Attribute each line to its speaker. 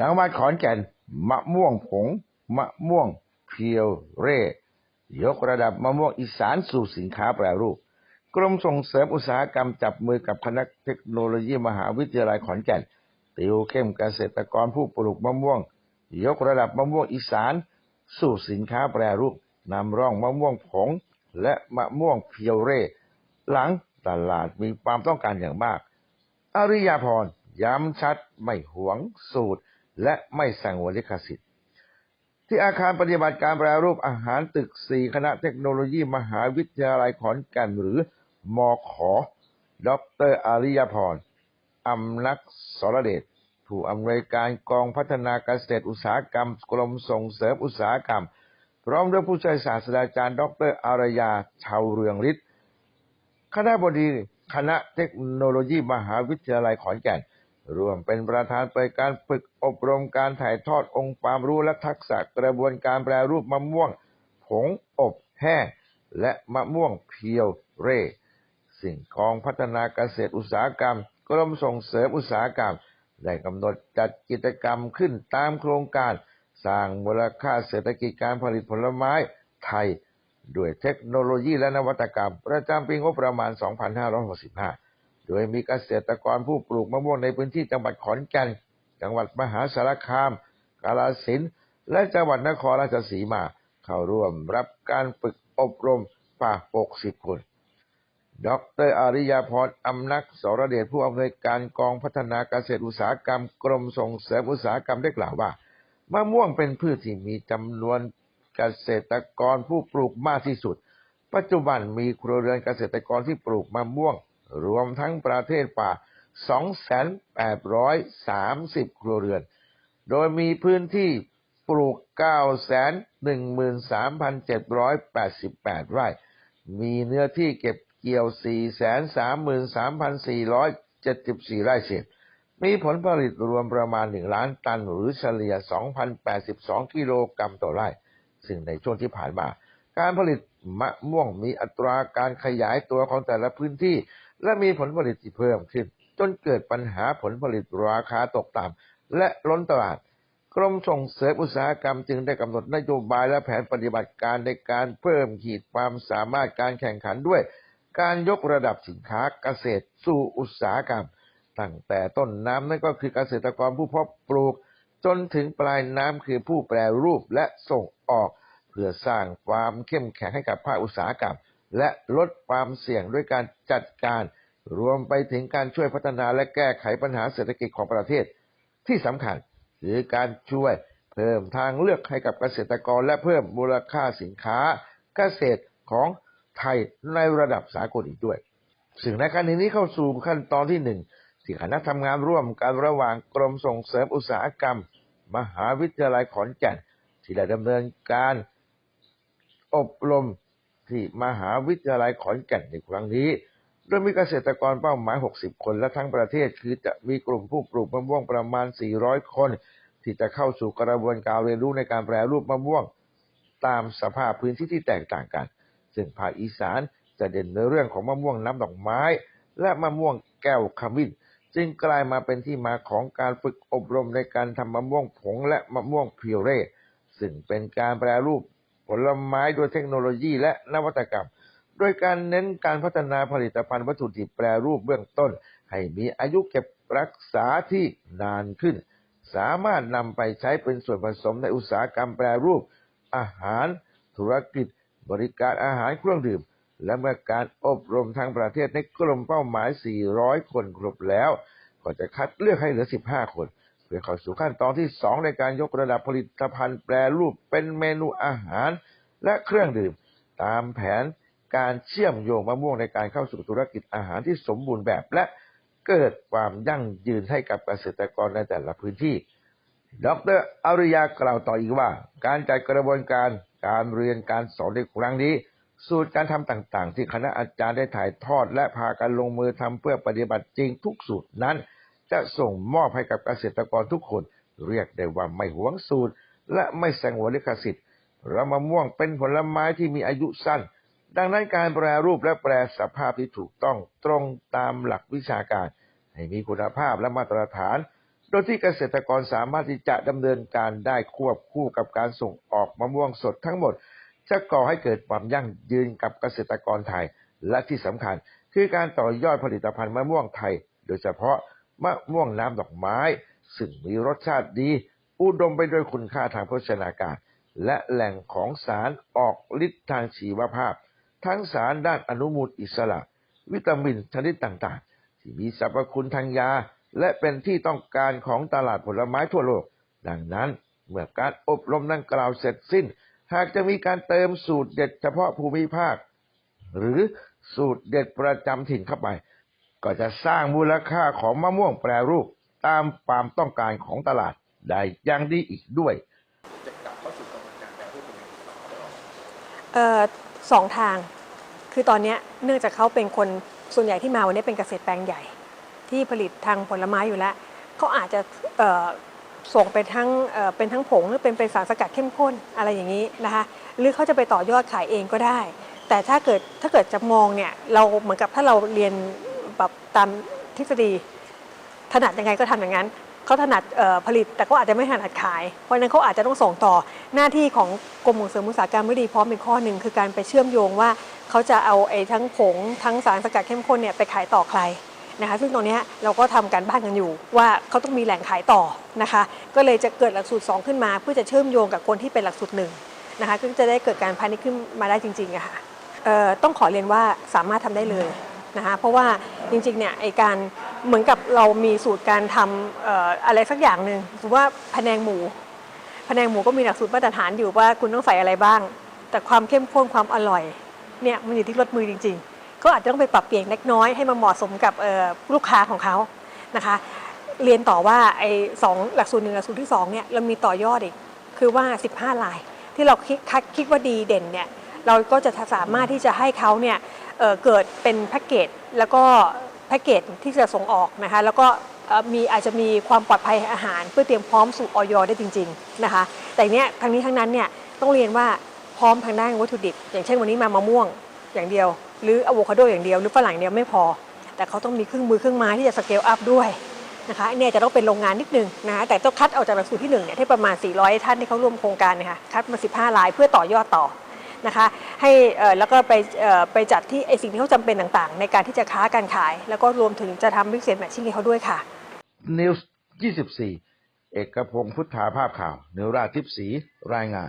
Speaker 1: จังหวัดขอนแก่น มะม่วงผง มะม่วงเพียวเร่ ยกระดับมะม่วงอีสานสู่สินค้าแปรรูป กรมส่งเสริมอุตสาหกรรมจับมือกับคณะเทคโนโลยีมหาวิทยาลัยขอนแก่น ติวเข้มเกษตรกรผู้ปลูกมะม่วง ยกระดับมะม่วงอีสานสู่สินค้าแปรรูปนำร่องมะม่วงผง และมะม่วงเพียวเร่ หลังตลาดมีความต้องการอย่างมาก อริยาพรย้ำชัดไม่หวงสูตร และไม่สั่งวลิขสิทธิ์ ที่อาคารปฏิบัติการแปรรูปอาหารตึกสี่คณะเทคโนโลยีมหาวิทยาลัยขอนแก่นหรือมอขอดรอริยพรอำนักสรเดชผู้อำนวยการกองพัฒนาเกษตรอุตสาหกรรมกรมส่งเสริมอุตสาหกรรม พร้อมด้วยผู้ช่วยศาสตราจารย์ ดรอารยาชาวเรืองฤทธิ์คณะบดีคณะเทคโนโลยีมหาวิทยาลัยขอนแก่น ร่วมเป็นประธานเปิดการฝึกอบรมการถ่ายทอดองค์ความรู้และทักษะกระบวนการแปรรูปมะม่วง ผงอบแห้งและมะม่วงเพียวเร่ สิ่งกองพัฒนาเกษตรอุตสาหกรรม กรมส่งเสริมอุตสาหกรรม ได้กำหนดจัดกิจกรรมขึ้นตามโครงการ สร้างมูลค่าเศรษฐกิจการผลิตผลไม้ไทย ด้วยเทคโนโลยีและนวัตกรรม ประจำปีงบประมาณ 2565 โดยมีเกษตรกรผู้ปลูกมะม่วงในพื้นที่จังหวัดขอนแก่น จังหวัดมหาสารคาม กาฬสินธุ์และจังหวัดนครราชสีมา เข้าร่วมรับการฝึกอบรมป่า 60 คน ดรอาริยาพรอำนักสรเดชผู้อำนวยการกองพัฒนาเกษตรอุตสาหกรรม กรมส่งเสริมอุตสาหกรรมได้กล่าวว่ามะม่วงเป็นพืชที่มีจำนวนเกษตรกรผู้ปลูกมากที่สุด ปัจจุบันมีครัวเรือนเกษตรกรที่ปลูกมะม่วง รวมทั้งประเทศป่า 2,830 ครัวเรือน โดยมีพื้นที่ปลูก 913,788 ไร่ มีเนื้อที่เก็บเกี่ยว 433,474 ไร่เศษ มีผลผลิตรวมประมาณ 1 ล้านตัน หรือเฉลี่ย 2,082 กิโลกรัมต่อไร่ ซึ่งในช่วงที่ผ่านมา การผลิตมะม่วงมีอัตราการขยายตัวของแต่ละพื้นที่ และมีผลผลิตที่เพิ่มขึ้น จนเกิดปัญหาผลผลิตราคาตกต่ำและล้นตลาด กรมส่งเสริมอุตสาหกรรมจึงได้กำหนดนโยบายและแผนปฏิบัติการในการเพิ่มขีดความสามารถการแข่งขันด้วย การยกระดับสินค้าเกษตรสู่อุตสาหกรรม ตั้งแต่ต้นน้ำนั่นก็คือเกษตรกรผู้เพาะปลูก จนถึงปลายน้ำคือผู้แปรรูปและส่งออก เพื่อสร้างความเข้มแข็งให้กับภาคอุตสาหกรรม และลดความเสี่ยงด้วยการจัดการ รวมไปถึงการช่วยพัฒนาและแก้ไขปัญหาเศรษฐกิจของประเทศ ที่สำคัญคือการช่วยเพิ่มทางเลือกให้กับเกษตรกรและเพิ่มมูลค่าสินค้าเกษตรของไทยในระดับสากลอีกด้วย ซึ่งในการนี้เข้าสู่ขั้นตอนที่หนึ่งที่คณะทำงานร่วมกันระหว่างกรมส่งเสริมอุตสาหกรรม มหาวิทยาลัยขอนแก่น ที่ได้ดำเนินการอบรม ที่มหาวิทยาลัยขอนแก่นในครั้งนี้ โดยมีเกษตรกรเป้าหมาย 60 คนและทั้งประเทศคือจะมีกลุ่มผู้ปลูกมะม่วงประมาณ 400 คน ที่จะเข้าสู่กระบวนการเรียนรู้ในการแปรรูปมะม่วง ตามสภาพพื้นที่ที่แตกต่างกัน ซึ่งภาคอีสานจะเด่นในเรื่องของมะม่วงน้ำดอกไม้ และมะม่วงแก้วขมิ้นจึงกลายมาเป็นที่มาของการฝึกอบรมในการทำมะม่วงผงและมะม่วงเพียวเร่ซึ่งเป็นการแปรรูป ผลไม้ด้วยเทคโนโลยีและนวัตกรรม โดยการเน้นการพัฒนาผลิตภัณฑ์วัตถุดิบแปรรูปเบื้องต้น ให้มีอายุเก็บรักษาที่นานขึ้น สามารถนำไปใช้เป็นส่วนผสมในอุตสาหกรรมแปรรูป อาหาร ธุรกิจ บริการอาหารเครื่องดื่ม และเมื่อการอบรมทางประเทศในกลุ่มเป้าหมาย 400 คนครบแล้ว ก็จะคัดเลือกให้เหลือ 15 คน พื่อเข้าสู่ขั้นตอนที่2ในการยกระดับผลิตภัณฑ์แปรรูปเป็นเมนูอาหารและเครื่องดื่ม ตามแผนการเชื่อมโยงมะม่วงในการเข้าสู่ธุรกิจอาหารที่สมบูรณ์แบบและเกิดความยั่งยืนให้กับเกษตรกรในแต่ละพื้นที่ ดรอริยากล่าวต่ออีกว่า การจัดกระบวนการการเรียนการสอนในครั้งนี้ สูตรการทำต่างๆ ที่คณะอาจารย์ได้ถ่ายทอด และพากันลงมือทำเพื่อปฏิบัติจริงทุกสูตรนั้น จะส่งมอบให้กับเกษตรกรทุกคน เรียกได้ว่าไม่หวงสูตร และไม่แสงวลิขสิทธิ์รามะม่วงเป็นผลไม้ที่มีอายุสั้น ดังนั้นการแปรรูปและแปรสภาพที่ถูกต้องตรงตามหลักวิชาการ ให้มีคุณภาพและมาตรฐาน โดยที่เกษตรกรสามารถที่จะดำเนินการได้ควบคู่กับการส่งออกมะม่วงสดทั้งหมด จะก่อให้เกิดความยั่งยืนกับเกษตรกรไทย และที่สำคัญคือการต่อยอดผลิตภัณฑ์มะม่วงไทย โดยเฉพาะ มะม่วงน้ำดอกไม้ ซึ่งมีรสชาติดี อุดมไปด้วยคุณค่าทางโภชนาการ และแหล่งของสารออกฤทธิ์ทางชีวภาพ ทั้งสารด้านอนุมูลอิสระ วิตามินชนิดต่างๆ ที่มีสรรพคุณทางยา และเป็นที่ต้องการของตลาดผลไม้ทั่วโลก ดังนั้นเมื่อการอบรมดังกล่าวเสร็จสิ้น หากจะมีการเติมสูตรเด็ดเฉพาะภูมิภาค หรือสูตรเด็ดประจำถิ่นเข้าไป ก็จะสร้างมูลค่าของมะม่วงแปรรูปตามความต้องการของตลาดได้อย่างดีอีกด้วย
Speaker 2: เอ่อสองทาง คือตอนเนี้ยเนื่องจากเขาเป็นคนส่วนใหญ่ที่มาวันนี้เป็นเกษตรแปลงใหญ่ ที่ผลิตทางผลไม้อยู่แล้วเขาอาจจะเอ่อส่งไปทั้งเอ่อเป็นทั้งผงหรือเป็นเป็นสารสกัดเข้มข้นอะไรอย่างนี้นะคะหรือเขาจะไปต่อยอดขายเองก็ได้ แต่ถ้าเกิดถ้าเกิดจะมองเนี่ยเราเหมือนกับถ้าเราเรียนแบบ ตามทฤษฎีถนัดยังไงก็ทำอย่างนั้นเขาถนัดผลิตแต่ก็อาจจะไม่ถนัดขาย เพราะนั้นเขาอาจจะต้องส่งต่อหน้าที่ของกรมส่งเสริมอุตสาหกรรมไม่ดีพร้อมเป็นข้อหนึ่งคือการไปเชื่อมโยงว่าเขาจะเอาไอ้ทั้งผงทั้งสารสกัดเข้มข้นเนี่ยไปขายต่อใครนะคะซึ่งตรงนี้เราก็ทำการบ้านกันอยู่ว่าเขาต้องมีแหล่งขายต่อนะคะ ก็เลยจะเกิดหลักสูตร 2 ขึ้นมา เพื่อจะเชื่อมโยงกับคนที่เป็นหลักสูตรหนึ่งนะคะก็จะได้เกิดการพาณิชย์ขึ้นมาได้จริงๆอะค่ะเอ่อต้องขอเรียนว่าสามารถทำได้เลย นะคะเพราะว่าจริงๆเนี่ยไอการเหมือนกับเรามีสูตรการทำเอ่ออะไรสักอย่างหนึ่งสมมติว่าพะแนงหมูพะแนงหมูก็มีหลักสูตรมาตรฐานอยู่ว่าคุณต้องใส่อะไรบ้าง แต่ความเข้มข้นความอร่อยเนี่ยมันอยู่ที่รสมือจริง ๆ ก็อาจจะต้องไปปรับเปลี่ยนเล็กน้อยให้มันเหมาะสมกับเอ่อลูกค้าของเขานะคะ เรียนต่อว่าไอ้สองหลักสูตรหนึ่งหลักสูตรที่สองเนี่ยเรามีต่อยอดอีกคือว่า 15 ลาย ที่เราคิดคัดคิดว่าดีเด่นเนี่ยเราก็จะสามารถที่จะให้เขาเนี่ย เกิดเป็นแพ็กเกจแล้วก็แพ็กเกจที่จะส่งออกนะคะแล้วก็มีอาจจะมีความปลอดภัยอาหาร เพื่อเตรียมพร้อมสู่ออยได้จริงๆนะคะแต่เนี้ยทั้งนี้ทั้งนั้นเนี่ยต้องเรียนว่าพร้อมทางด้านวัตถุดิบ อย่างเช่นวันนี้มามะม่วงอย่างเดียว หรืออะโวคาโดอย่างเดียวหรือฝรั่งเดียวไม่พอ แต่เขาต้องมีเครื่องมือเครื่องไม้ที่จะสเกลอัพด้วยนะคะเนี่ยจะต้องเป็นโรงงานนิดนึงนะคะแต่ต้องคัดออกจากหลักสูตรที่1เนี่ยที่ประมาณ 400 ท่านที่เขาร่วมโครงการเนี่ยค่ะคัดมา 15 รายเพื่อต่อยอดต่อ นะคะให้แล้วก็ไปไปจัดที่ไอสิ่งที่เขาจำเป็นต่างๆ ในการที่จะค้าการขาย แล้วก็รวมถึงจะทำวิกเซนแมทชิ่งให้เขาด้วยค่ะ
Speaker 1: นิวส์24 เอกพงศ์พุทธาภาพข่าวเนราทิพศีรายงาน